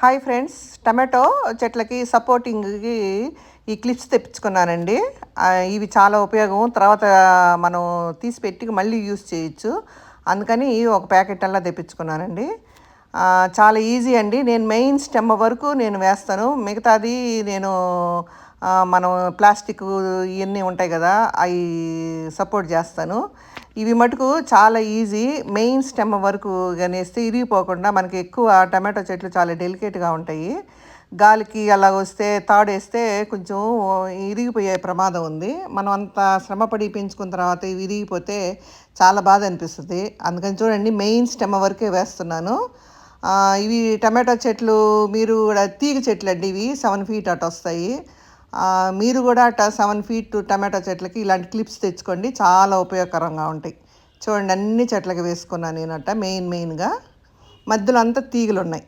Hi friends tomato చెట్లకి సపోర్టింగ్కి ఈ clips తెప్పించుకున్నానండి. ఇవి చాలా ఉపయోగం. తర్వాత మనం తీసి పెట్టి మళ్ళీ యూస్ చేయొచ్చు. అందుకని ఒక ప్యాకెట్ అలా తెప్పించుకున్నానండి. చాలా ఈజీ అండి. నేను మెయిన్ స్టెమ్ వరకు నేను వేస్తాను. మిగతాది నేను మనం ప్లాస్టిక్ ఇవన్నీ ఉంటాయి కదా అవి సపోర్ట్ చేస్తాను. ఇవి మటుకు చాలా ఈజీ. మెయిన్ స్టెమ్ వరకు గనేస్తే ఇరిగిపోకుండా మనకి ఎక్కువ టమాటో చెట్లు చాలా డెలికేట్గా ఉంటాయి. గాలికి అలా వస్తే తాడేస్తే కొంచెం ఇరిగిపోయే ప్రమాదం ఉంది. మనం అంత శ్రమపడి పెంచుకున్న తర్వాత ఇవి ఇరిగిపోతే చాలా బాధ అనిపిస్తుంది. అందుకని చూడండి మెయిన్ స్టెమ్ వరకే వేస్తున్నాను. ఇవి టమాటో చెట్లు మీరు కూడా తీగ చెట్లు అండి ఇవి సెవెన్ ఫీట్ అటు వస్తాయి. మీరు కూడా అట్ట సెవెన్ ఫీట్ టమాటో చెట్లకి ఇలాంటి క్లిప్స్ తెచ్చుకోండి. చాలా ఉపయోగకరంగా ఉంటాయి. చూడండి అన్ని చెట్లకి వేసుకున్నాను నేను అట్ట మెయిన్ మెయిన్గా మధ్యలో అంతా తీగలు ఉన్నాయి